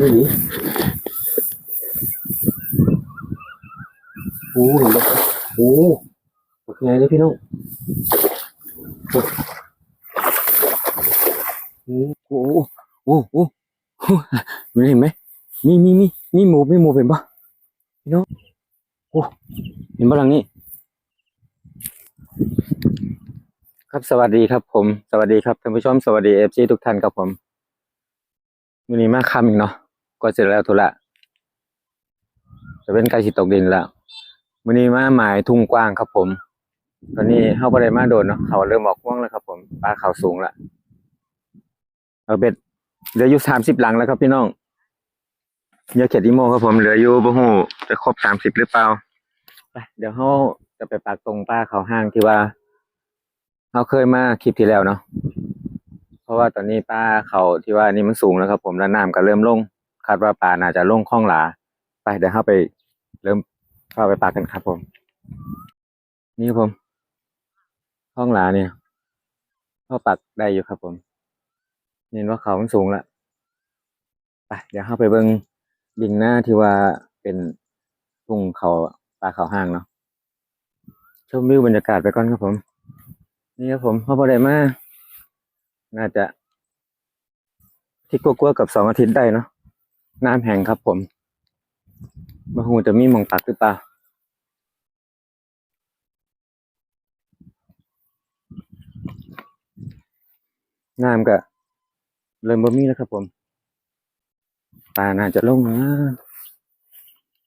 นี่นี่โอ้เห็นไหมโอ้โอเคเลยพี่น้องโอ้โอ้โอ้โอ้โอ้มันเห็นไหมมีมีมีมีหมูมีหมูเห็นปะพี่น้องโอ้เห็นปะหลังนี้ ครับสวัสดีครับ ผมสวัสดีครับท่านผู้ชมสวัสดีเอฟซีทุกท่านครับผมวันนี้มาคำอีกเนาะ ก็เสร็จแล้วทุละจะเป็นไก่สิตกดินแล้ววันนี้มาหมายทุ่งกว้างครับผม ตอนนี้เข้าไปได้มาโดนเนาะเขาเริ่มออกม่วงแล้วครับ ผมปลาเขาสูงละเอาเบ็ดเหลืออยู่สามสิบหลังแล้วครับพี่น้องเยอะเขียดอีโมครับผมเหลืออยู่บ่ฮู้จะครบสามสิบหรือเปล่าไปเดี๋ยวเขาจะไปปากตรงป้าเขาห้างที่ว่าเราเคยมาคลิปที่แล้วเนาะเพราะว่าตอนนี้ป้าเขาที่ว่านี่มันสูงแล้วครับ ผมแล้วน้ำก็เริ่มลง คาดว่าปลาน่าจะลงคลองหลา ไปเดี๋ยวเข้าไปเริ่มเข้าไปปากกันครับผม นี่ครับผมคลองหลาเนี่ยเข้าปักได้อยู่ครับผมเห็นว่าเขามันสูงล้วไปเดี๋ยวเข้าไปเบิ้งดิ่งหน้าที่ว่าเป็นทุ่งเขาปลาเขาห้างเนาะชมวิวบรรยากาศไปก่อนครับผม นี่ครับผมพ่อพอได้มาน่าจะที่กลัวๆกับสองอาทิตย์ได้เนาะ น้ำแห้งครับผมมาหูจะมีมองตักหรือเปล่าน้ำก็เริ่มบ่มีแล้วครับผมปลาน่าจะลงนะ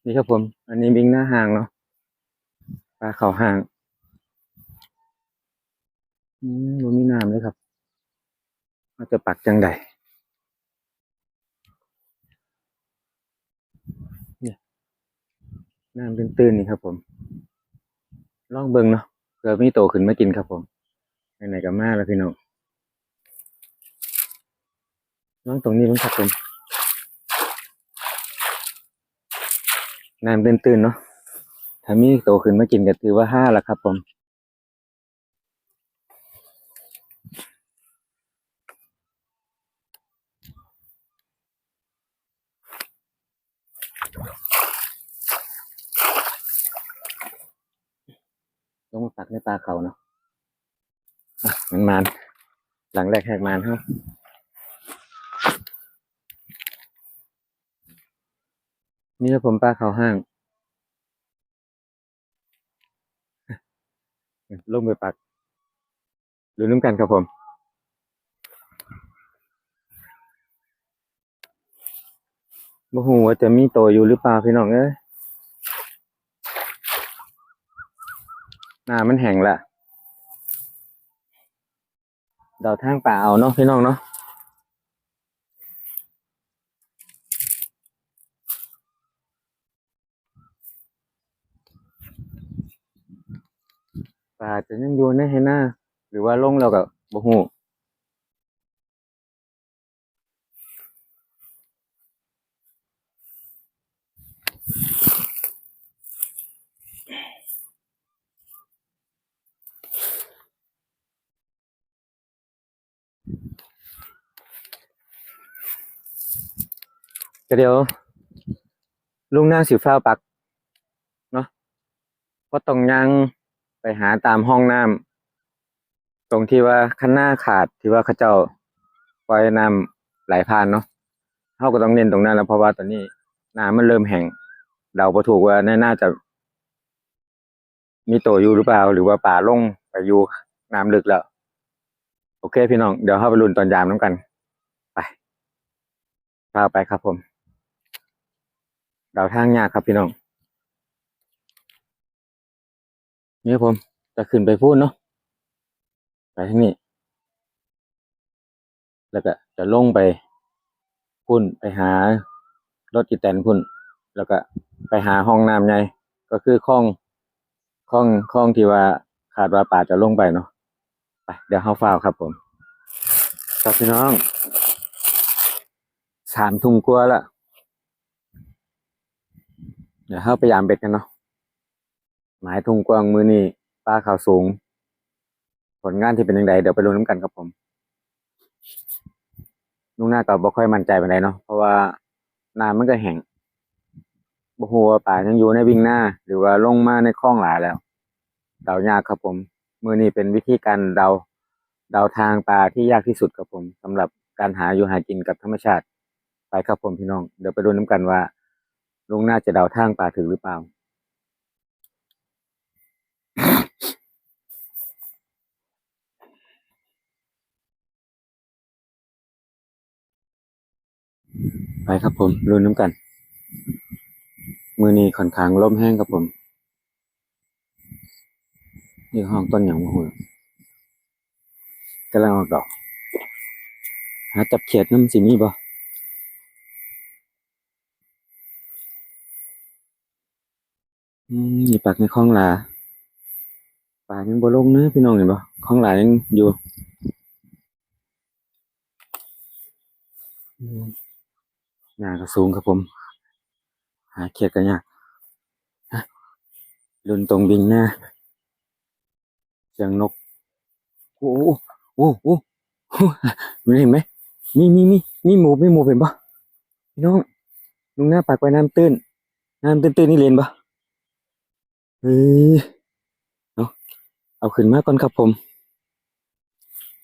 นี่ครับผม อันนี้บิงหน้าห่างเนาะปลาเขาห่างอืมบ่มีน้ำเลยครับเราจะปักจังใดเนี่ย น้ำตื้นๆนี่ครับผมลองเบิงเนาะเผื่อมีโตขึ้นมากินครับผมไหนๆก็มาแล้วพี่น้องลองตรงนี้บ้างครับผมน้ำตื้นๆเนาะถ้ามีโตขึ้นมากินก็ถือว่าห้าละครับผม ลงมาปักในปลาเขาเนาะมันมันหลังแรกแหกมันครับนี่ผมปลาเขาห้างลงไปปักดูน้ำกันครับผมบ่ฮู้ว่าจะมีโตอยู่หรือเปล่าพี่น้องเอ้ย น้ำมันแห้งละเดาทางป่าเอาเนาะพี่น้องเนาะป่าจะยังอยู่ในให้หน้าหรือว่าลงเราก็บ่หู ก็เดี๋ยวลุงนางสิฟ้าปักเนาะเพราะต้องยังไปหาตามห้องน้ำตรงที่ว่าคันหน้าขาดที่ว่าเขาเจ้าปล่อยน้ำไหลผ่านเนาะเขาก็ต้องเน้นตรงนั้นแล้วเพราะว่าตอนนี้น้ำมันเริ่มแห้งเดาบ่ถูกว่าน่าจะ มีโตอยู่หรือเปล่า หรือว่าป่าลงไปอยู่น้ำลึกแล้ว โอเคพี่น้อง เดี๋ยวเข้าไปลุ้นตอนยามน้ำกัน ไปพาไปครับผม ดาทางยากครับพี่น้องนี่ครับผมจะขึ้นไปพูดเนาะไปทางนี้ แล้วก็จะลงไปพุ่นไปหารถอีแตนพุ่น แล้วก็ไปหาห้องน้ำใหญ่ก็คือคลองคลองคลองที่ว่าคาดว่าป่าจะลงไปเนาะไปเดี๋ยวเข้าฟ้าวครับผมครับพี่น้องสามทุ่มกว่าละ เดี๋ยวเข้าไปยามเบ็ดกันเนาะหมายทุ่งกว้างมือนี่ปลาขาวสูง ผลงานที่เป็นยังไงเดี๋ยวไปรู้น้ำกันครับผมลุงหน้าก็บ่ค่อยมั่นใจปานใดเนาะเพราะว่าน้ำมันก็แห้งบ่ฮู้ว่าปลายังอยู่ในวิ่งหน้า หรือว่าลงมาในคลองหลายแล้ว เดายากครับผม มือนี้เป็นวิธีการเดาเดาทางปลาที่ยากที่สุดครับผมสำหรับการหาอยู่หากินกับธรรมชาติ ไปครับผมพี่น้อง เดี๋ยวไปดูน้ำกันว่า ลุงน่าจะเดาทางปลาถึงหรือเปล่า ไปครับผมรุนน้ำกัน มือนี้ค่อนข้างล่มแห้งครับผมนี่ห้องต้นอย่างมะฮูกำลังออกดอก หาจับเขียดน้ำสิมีบ่ อืมนี่ปักในคลองหลาปลายังบ่ลงเนื้อพี่น้องเห็นบ่คลองหลายังอยู่หน้าก็สูงครับผม หาเขียดกันยากลุนตรงบิงหน้าเสียงนกโอ้โหโอ้โหโอ้โหมันเห็นไหมมีมีมีมีหมูมีหมูเห็นปะพี่น้องลุงหน้าปากไว้น้ำตื้น น้ำตื้นตื้นนี่เรียนปะ เออเอาเอาขึ้นมาก่อนครับผม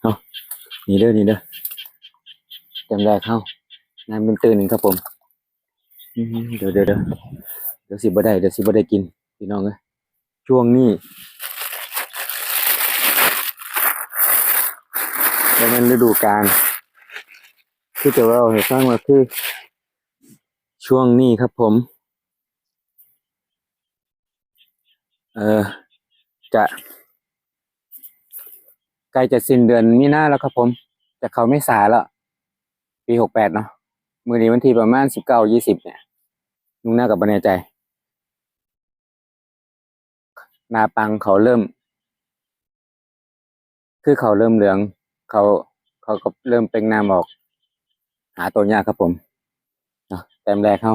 เอานี่เด้อนี่เด้อจำแรกเข้าน้ำตื้นตื้นหนึ่งครับผมเดี๋ยวเดี๋ยวเดี๋ยวเดี๋ยวสิบ่ได้เดี๋ยวสิบ่ได้กินพี่น้องเอ้ยช่วงนี้แล้วมันฤดูกาลที่จะเราให้ฟังว่าคือ ช่วงนี้ครับผม เออ จะใกล้จะสิ้นเดือนมีนาแล้วครับผมจะเขาไม่สาแล้ว ปีหกแปดเนาะมือนี้วันที่ประมาณสิบเก้ายี่สิบเนี่ยลุงหน้ากับบันใจ นาปังเขาเริ่ม คือเขาเริ่มเหลือง เขาเขาก็เริ่มเป็นน้ำออก หาตัวยากครับผมเนาะแต้มแรกเขา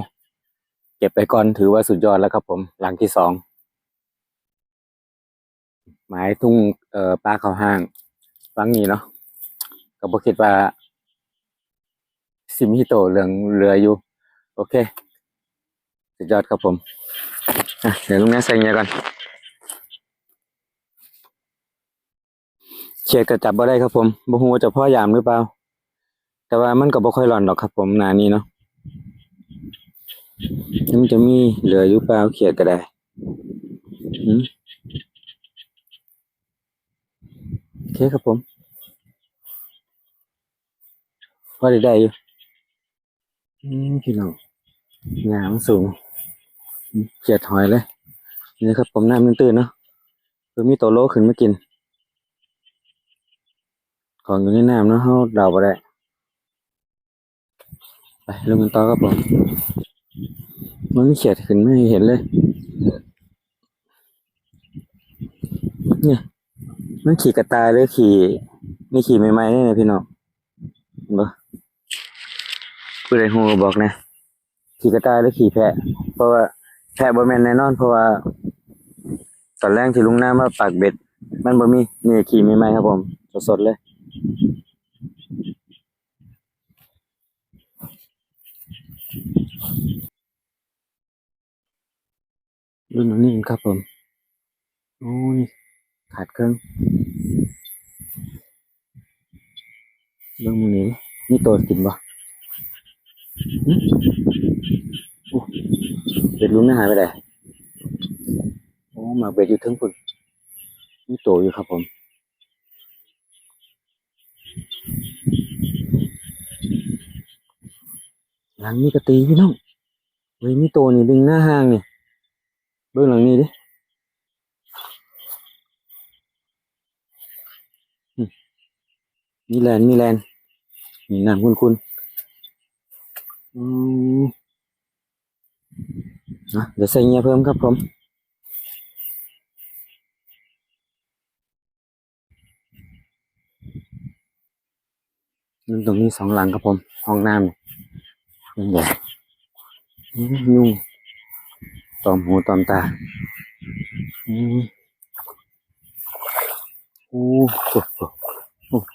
เก็บไปก่อนถือว่าสุดยอดแล้วครับผมหลังที่สอง หมายทุ่งเอ่อปลาเขาห้างฟังนี้เนาะก็บ่คิดว่าสิมีโตเหลืองเหลืออยู่ โอเคสุดยอดครับผมเดี๋ยวลุงแม่ใส่เงี้ยก่อนเขียดก็จับบ่ได้ครับผมบ่ฮู้ว่าจะพ่อยามหรือเปล่า แต่ว่ามันก็บ่ค่อยร้อนดอกครับผมหนานี้เนาะมันจะมีเหลืออยู่เปล่าเขียดก็ได้อืมโอ เคครับผมพอได้ได้อยู่อืมพี่น้องงามสูงเขียดหอยเลย นี่ครับผมน้ำมันตื้นเนาะเพื่อมีตัวโลขึ้นมากิน ของอยู่ในน้ำเนาะเขาเดาไปได้ ไปลงกันต่อครับผม มันไม่เขียดขึ้นไม่เห็นเลย เนี่ย มันขี่กระต่ายหรือขี่ม่ขี่ไม่ไม้เนี่ยพี่น้องเห็นปะผู้ใดหูบอกนะขี่กระต่ายหรือขี่แพะ เพราะว่าแพะบ่แม่นแน่นอน เพราะว่า ตอนแรกที่ลุงหน้ามาปากเบ็ด มันบ่มีนี่ขี่ไม่ไม้ครับผมสดๆเลยรุ่นนี้ครับผมโอ้ย ขาดเครื่องเรื่องมือนี้มีตัวกินบ่หึโอ้เบ็ดลุงน่าหายไปไหนโอ้หมาเบ็ดอยู่ทั้งพุ่นมีตัวอยู่ครับผมหลังนี้ก็ตีพี่น้องเฮ้ยมีตัวนี่ดึงหน้าห้างนี่เบื้องหลังนี้ดิอืม มีแลนมีแลนด์มีน้ำคุณคุณอืมนะเดี๋ยวใส่เงียเพิ่มครับผมนี่ตรงนี้สองหลังครับผม ห้องน้ำนี่ใหญ่ยุ่งตอมหูตอมตาอืมโอ้โหโอ้โห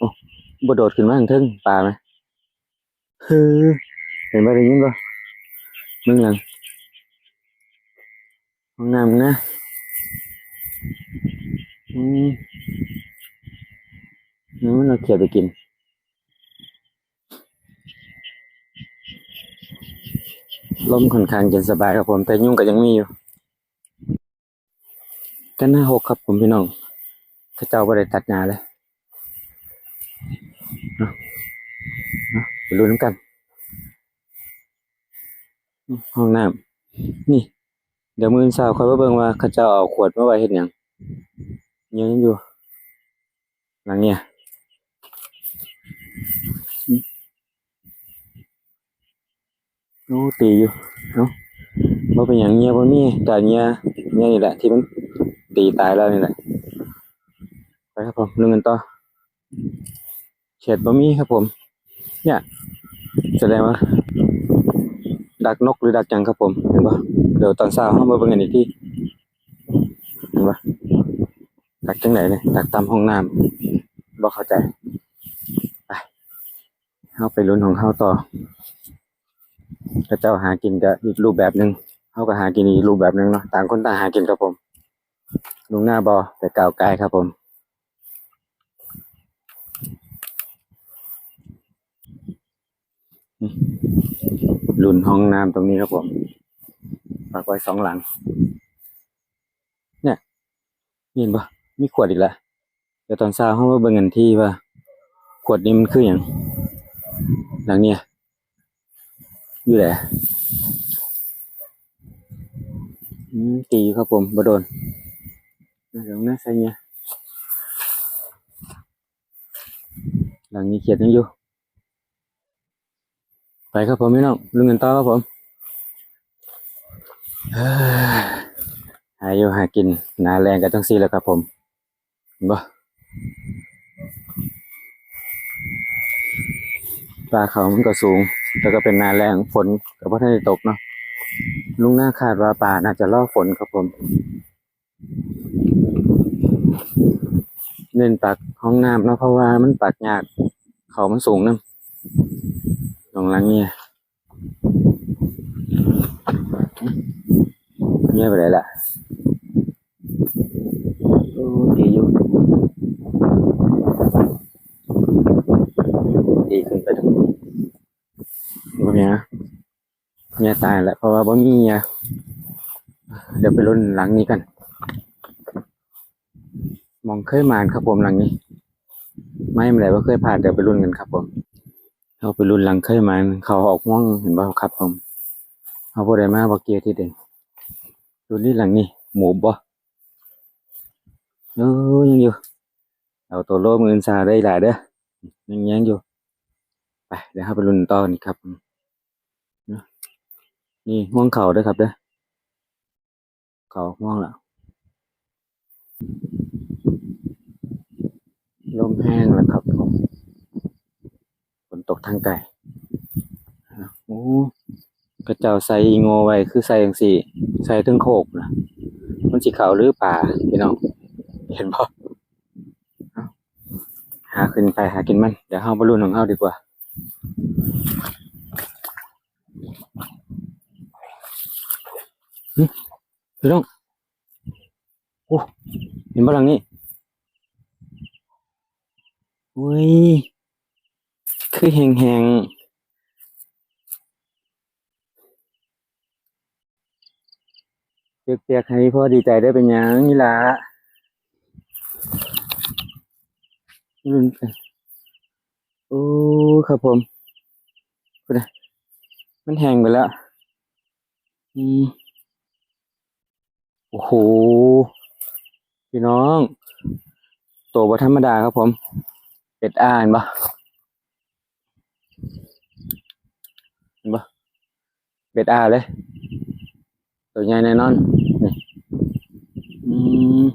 บ่โดดขึ้นมาทางเทึงปลาไหมเฮ้ยเห็นบ่ได้ยินบ่มึงหลังห้องน้ำนะอืมนู้นเราเขียดไปกินลมค่อนข้างเย็นสบายครับผมแต่ยุ่งก็ยังมีอยู่กันหน้าหกครับผมพี่น้องเข้าเจ้าก็ได้ตัดหญ้าเลยเนาะเนาะ ไปรู้น้ำกัน ห้องน้ำนี่ เดี๋ยวมืออนเช้าคอยมาเบิ่งว่าเขาเจ้าเอาขวดมาไว้เฮ็ดหยังยังอยู่ หลังเนี่ยโอ้ตีอยู่เนาะบ่เป็นหยังเงี้ยบ่มีแต่เงี้ยเงี้ยนี่แหละ ที่มันตีตายแล้วนี่แหละไปครับผมลุงกันต่อ เฉดบ่มีครับผม เนี่ยแสดงว่าดักนกหรือดักยังครับผม เห็นปะเดี๋ยวตอนเช้าเรามาเบิ่งกันอีกทีเห็นปะดักจังไหนเนี่ยดักตามห้องน้ำบ่เข้าใจไปเข้าไปลุ้นของเขาต่อพระเจ้าหากินก็อีกรูปแบบหนึ่งเขาก็หากินอีกรูปแบบหนึ่งเนาะต่างคนต่างหากินครับผมลุงหน้าบอแต่เก่าวกายครับผม รุ่นห้องน้ำตรงนี้ครับผมฝากไว้สองหลัง เนี่ยเห็นปะมีขวดอีกแล้วเดี๋ยวตอนเช้าเขามาเบิ่งกันที่ว่า ขวดนี้มันคืออย่างหลังเนี่ยอยู่ไหนตีครับผมบโดนเดี๋ยวน่าใส่เนี่ยหลังนี้เขียดยังอยู่ ไปครับผมพี่น้องลุงเงินต่อครับผมเอ้ยหาอยู่หากินหนาแรงกันต้งซีแล้วครับผมบ่ปลาเขามันก็สูง แล้วก็เป็นนาแรงฝนก็บ่ทันได้ตกเนาะลุงหน้าคาดว่าป่าน่าจะล่อฝนครับผม เน้นปักห้องน้ำเนาะเพราะว่ามันปักยากเขามันสูงนะ ตรงหลังเนี่ยเงียไปไหนล่ะโอ้ดีอยู่ดีขึ้นไปทั้งบ่มีนะเมียตายแล้วเพราะว่าบ่มีเมียเดี๋ยวไปรุ่นหลังนี้กัน มองเคยมานครับผมหลังนี้ ไม่เป็นไรว่าเคยผ่านเดี๋ยวไปรุ่นกันครับผม เราไปรุ่นหลังเคยมาเขาออกม่วงเห็นบ่ครับผมเอาพวกใดมาบ่เกียร์ที่เด่นรุ่นนี้หลังนี่หมูบ่เออยังอยู่เอาตัวโลมือนซาได้หลายเด้อยังยังอยู่ไปเดี๋ยวเราไปรุ่นต่อนี่ครับเนาะนี่ม่วงเขาด้อครับเด้อเขาม่วงล้วลมแห้งแล้วครับ ตกทางไกลโอ้กระเจ้าใส่อีโงไว้คือใส่จังสี่ใส่ถึงโคกนะมันสิเขาวหรือป่าพี่น้องเห็นบ่เอ้าหาขึ้นไปหากินมัน เดี๋ยวเฮาบรรลุนของเฮาดีกว่าพี่น้องโอ้เห็นบ่หลังนี้โอ้ย คือแหงๆเปียกๆให้พ่อดีใจได้เป็นยังนี่ล่ะรุ่นกันโอ้ครับผมพูดนะมันแห้งไปแล้วอืมโอ้โหพี่น้อง ตัวบธรรมดาครับผม เป็ดอ่านปะ เห็นปะเป็ดอาเลย ตัวใหญ่แน่นอนนี่อืม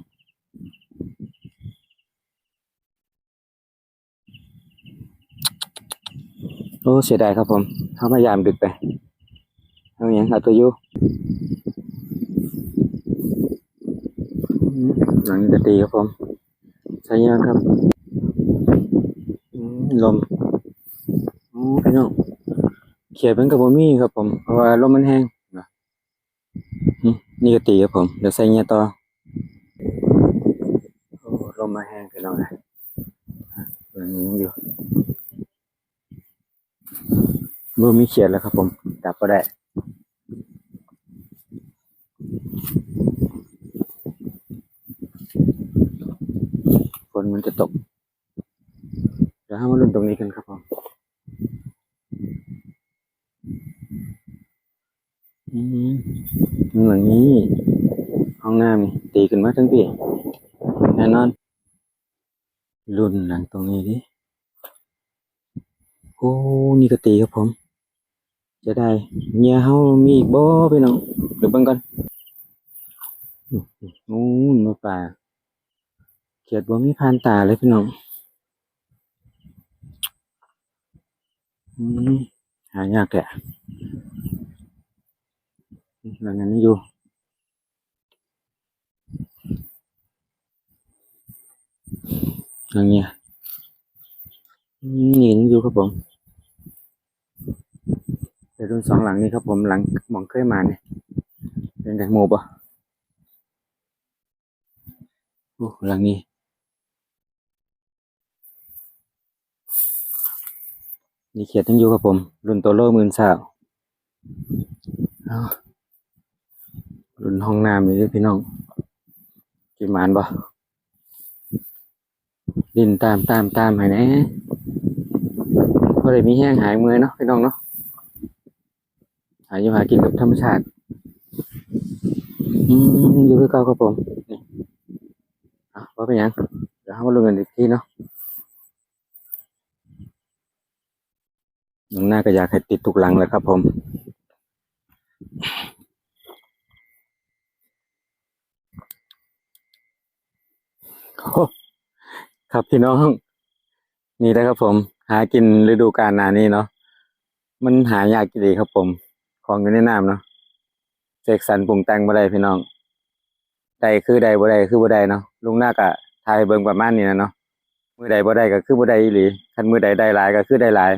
โอ้เสียดายครับผมเขาพยายามดึกไปเอาอย่างเอาตัวอยูอืมหลังจะตีครับผมใช่ยังครับลม ขียดเป็นกับบ่มีครับผมเพราะว่าลมมันแห้งอืมนี่ก็ตีครับผมเดี๋ยวใส่เงี้ยต่อโอ้ลมมาแห้งไปแล้วนะยังอยู่เมื่อมีเขียนแล้วครับผมดับก็ได้ฝนมันจะตกเดี๋ยวให้มาลุ้นตรงนี้กันครับผม อืมหลังนี้ห้องน้ำนี่ตีขึ้นมาทั้งปีแน่นอนรุ่นหลังตรงนี้ดิโอ้นี่ก็ตีครับผม จะได้เมียเฮามีอีกบ่พี่น้องเดี๋ยวเบิ่งก่อนอื้อหือนู่นมาป่าเขียดบ่มีผ่านตาเลยพี่น้องหายากแหละ หลังนั้นอยู่หลังเนี้ยนี่ยังอยู่ครับผมไปรุ่นสองหลังนี้ครับผมหลังมองเคยมาเนี่ยเป็นไงหมูปะโอ้หลังนี้นี่เขียดยังอยู่ครับผม รุ่นโตโลหมื่นสาวอา รุ่นห้องน้ำนี่พี่น้องกี่หมานบ่ดินตามตามตามให้แหน่พอได้มีแห้งหายเมื่อยเนาะพี่น้องเนาะหายอยู่หากินกับธรรมชาติอืมอยู่คือเก่าครับผมนี่อะว่าเป็นยังเดี๋ยวเรามาลงกันอีกทีเนาะหลังหน้าก็อยากให้ติดทุกหลังเลยครับผม โอ้ ครับพี่น้อง นี่นะครับผม หากินฤดูกาลนานี้เนาะมันหายากดีครับผม ของอยู่ในน้ำเนาะเสกสรรปรุงแต่งบ่ได้พี่น้องใดคือใดบ่ได้คือบ่ได้เนาะลุงหน้ากะทายเบิ่งประมาณนี้นะเนาะมือใดบ่ได้ก็คือบ่ได้อีหลีคันมือใดได้หลายก็คือได้หลาย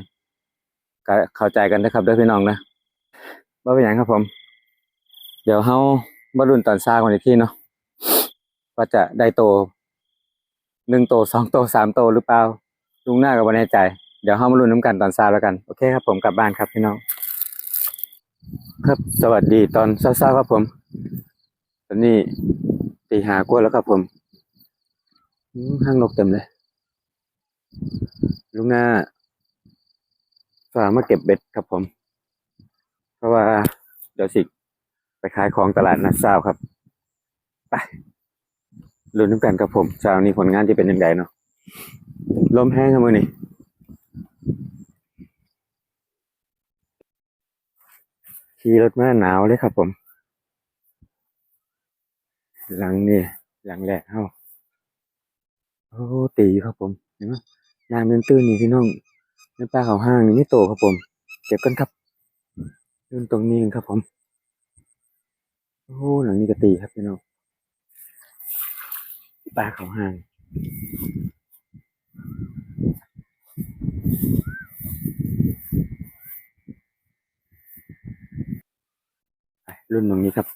ก็เข้าใจกันนะครับเด้อพี่น้องนะบ่เป็นหยังครับผม เดี๋ยวเฮามาลุ้นตอนเช้ากันอีกทีเนาะว่าจะได้โต หนึ่งโตสองโตสามโตหรือเปล่าลุงหน้าก็บ่แน่ใจ เดี๋ยวเฮามาลุ้นน้ำกันตอนเช้าแล้วกันโอเคครับผมกลับบ้านครับพี่น้อง ครับสวัสดีตอนเช้าๆครับผม ตอนนี้ตีหากว่าแล้วครับผมอืมห้างนกเต็มเลย ลุงหน้าฝากมาเก็บเบ็ดครับผม เพราะว่าเดี๋ยวสิไปขายของตลาดนัดเช้าครับ ไป ลุ้นน้ำกันครับผมเช้านี้ผลงานจะเป็นยังไงเนาะลมแห้งครับมือนี่ขี่รถมาหนาวเลยครับผม หลังนี่หลังแรกเฮาโอ้ตีครับผมเห็นไหมน้ำตื้นนี่พี่น้องในปลาเขาห้างนี่ไม่โตครับผมเก็บกันครับยื่นตรงนี้ครับผม โอ้หลังนี้ก็ตีครับพี่น้อง ปลาเขาห้างรุ่นตรงนี้ครับ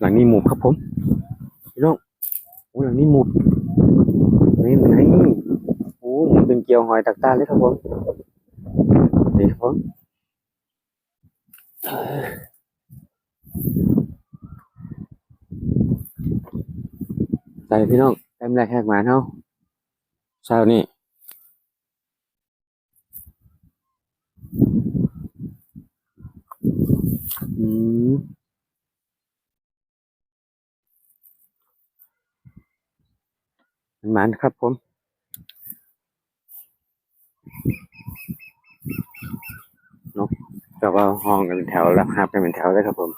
หลังนี้หมูครับผมพี่น้องโอ้หลังนี้หมูนี่ไหนโอ้หมูเป็นเกลียวหอยตักตาเลยครับผมนี่ครับผมเอ้ย ใส่พี่น้องแต้มแรกแหกหมาเนาเช้านี้อืมหมานครับผมนก็ว่าห้องกันเป็นแถวรับหับกันเป็นแถวเลยครับผม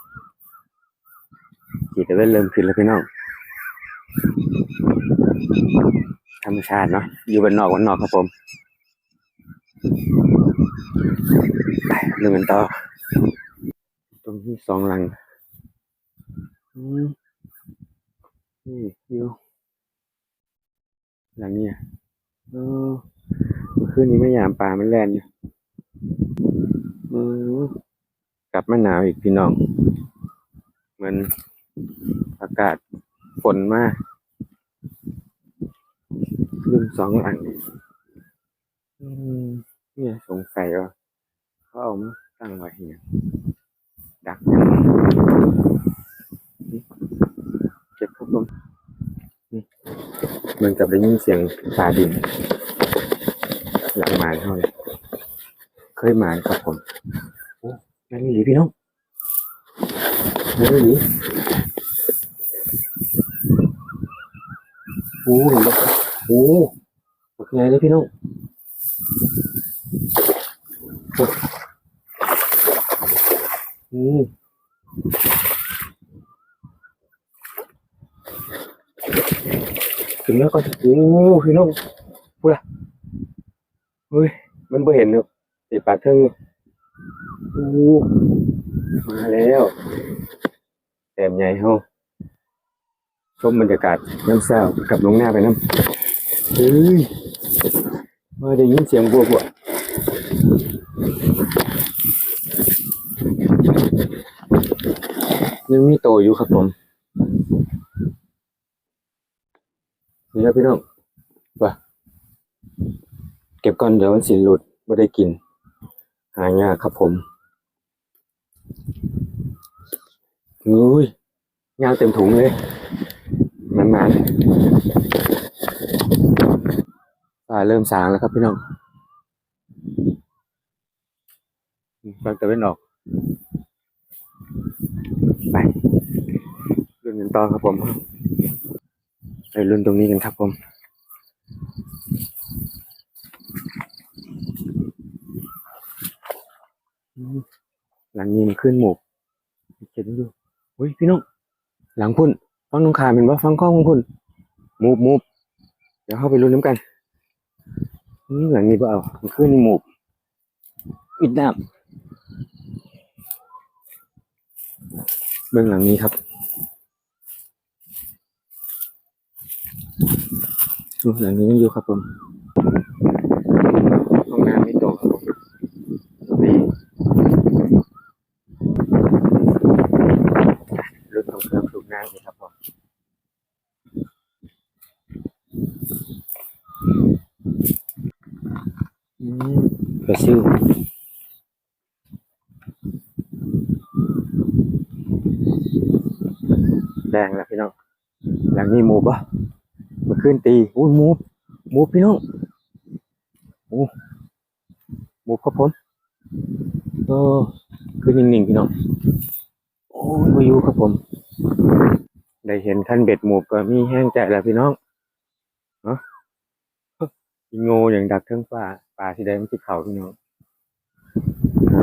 จีตเวนเริ่มขึ้นแล้วพี่น้อง ธรรมชาติเนาะอยู่บนนอกบนนอกครับผมไปเรื่องกันต่อ ตรงที่สองหลังอืมนี่อยู่หลังนี้อะเออเมื่อคืนนี้ไม่ยามปลามันแล่นอยู่เออกลับมาหนาวอีกพี่น้อง เหมือนอากาศ ฝนมากรุ่นสองหลังนี่อืมเนี่ยสงสัยว่าเขาเอามาตั้งไว้เหียดักยังนี่เก็บครับผมนี่เหมันกับได้ยินเสียงฟ้าดิน หลังหมานเท่าเลยเคยหมานครับผมโอ้นั่นนี่หลีพี่น้องนั่นนี่หลีโอ้เห็นปะโอ้โอเคเลยพี่น้องอืมถึงแล้วก็โอ้พี่น้องพูดละเฮ้ย มันไม่เห็นเนอะติดปากเทิงโอ้มาแล้วแต้มใหญ่เฮา ชมบรรยากาศน้ำเศร้ากับลงหน้าไปน้ำเฮ้ยมื่อได้ยินเสียงบัวบัวยังมีโตอยู่ครับผมนี่ครับพี่น้องว่าเก็บก่อนเดี๋ยวมันสิหลุดไม่ได้กิน หายากครับผมอุ้ยยาเต็มถุงเลย มาป่าเริ่มสางแล้วครับพี่น้องฟังตะเวนออก ไปรุ่นกันต่อครับผม ไปรุ่นตรงนี้กันครับผมหลังนี้มันขึ้นหมกเจ็ดอยู่เฮ้ยพี่น้อง หลังพุ่น ฟังน้องขาเห็นว่าฟังข้องของพุ่นมูบมูบเดี๋ยวเข้าไปลุ้นน้ำกันนี่หลังนี้เปล่ามันขึ้นนี่มูบอิดน้ำเบื้องหลังนี้ครับดูหลังนี้ยังอยู่ครับผมห้องน้ำไม่ตรงครับผมนี่รุ่นของเครื่อ งสูบน้ำนี่ครับผมอืมกระซิวแดงแล้วพี่น้องหลังนี้หมูปะมาขึ้นตีอุ้ยหมูหมูพี่น้องโอ้หมูครับผมโอ้ขึ้นนิ่งๆพี่น้องโอ้ยมาอยู่ครับผม ได้เห็นขั้นเบ็ดหมูก็มีแห้งใจแล้วพี่น้องเนาะอีโง่อย่างดักเทิงป่าป่าที่ใดมันที่เขาพี่น้องเอา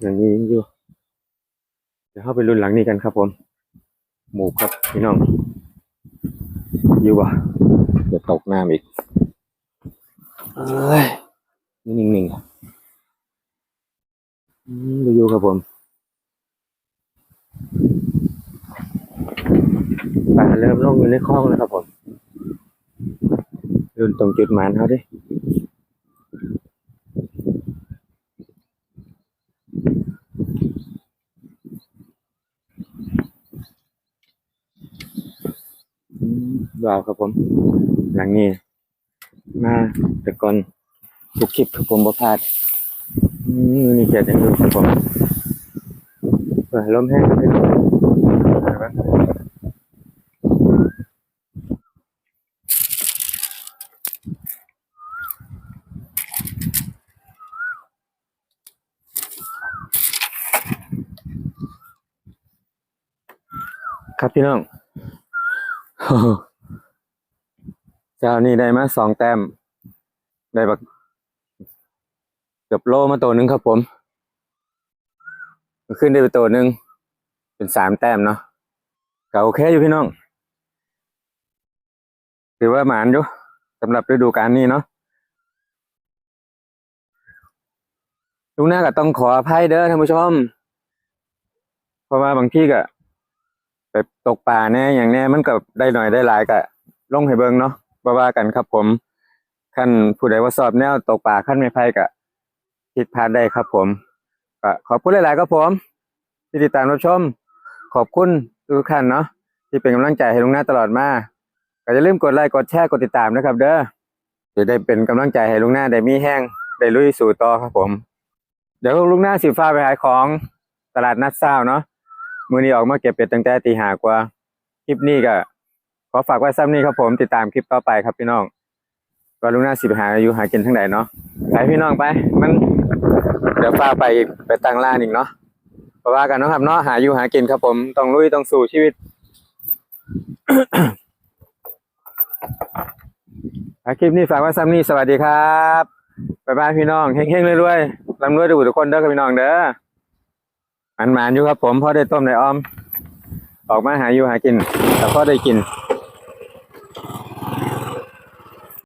อย่างนี้ยังอยู่เดี๋ยวเข้าไปรุ่นหลังนี้กันครับผม หมูครับพี่น้อง อยู่วะเดี๋ยวตกน้ำอีกเอ้ยนิ่งๆครับ อืมไปอยู่ครับผมปลาเริ่มลงอยู่ในคลองแล้วครับผมรุ่นตรงจุดหมานเขาดิอืมว้าวครับผม หลังนี้ มาแต่ก่อนทุกคลิปครับผมบ่พลาด นี่เกียรติยังอยู่ครับผมลมแห้งครับพี่น้องครับพี่น้องเจ้านี่ได้มาสองแต้มได้บัก กือบโลมาตัวหนึ่งครับผม ขึ้นได้ไปตัวหนึ่งเป็นสามแต้มเนาะก็โอเคอยู่พี่น้อง ถือว่าหมานอยู่สำหรับฤดูกาลนี้เนาะลุงหน้าก็ต้องขออภัยเด้อท่านผู้ชม เพราะว่าบางที่ก็ไปตกป่าแน่อย่างแน่มันก็ได้หน่อยได้หลายก็ลงให้เบิงเนาะบ่าว่ากันครับผมขั้นผู้ใดว่าสอบแนวตกป่าขั้นไม่ไพ่ก็ ผิดพลาดได้ครับผมก็ขอบคุณหลาย ๆ ครับผม ที่ติดตามรับชม ขอบคุณทุกท่านเนาะที่เป็นกำลังใจให้ลุงหน้าตลอดมาก็อย่าลืมกดไลค์กดแชร์กดติดตามนะครับ เด้อจะได้เป็นกำลังใจให้ลุงหน้าได้มีแห้งได้ลุยสู่ต่อครับผม เดี๋ยวลุงหน้าสิฟ้าไปขายของตลาดนัดเศร้าเนาะมือนี้ออกมาเก็บเป็ดตั้งแต่ตีหากว่าคลิปนี้ก็ขอฝากไว้ซ้ำนี้ครับผมติดตามคลิปต่อไปครับพี่น้องว่าลุงหน้าสิไปหาอยู่หากินทั้งไหนเนาะไปพี่น้องไป มัน เดี๋ยวฟ้าไปไปตั้งร้านอีกเนาะเพราะว่ากันนะครับเนาะหาอยู่หากินครับผมต้องลุยต้องสู้ชีวิตคลิปนี้ฝากไว้ซ้ำนี้สวัสดีครับบ๊ายบายพี่น้องเฮ้งๆรวยๆร่ำรวยทุกคนเด้อครับพี่น้องเด้อมันหมานๆอยู่ครับผมพอได้ต้มได้ออม ออกมาหาอยู่หากินแต่พอได้กิน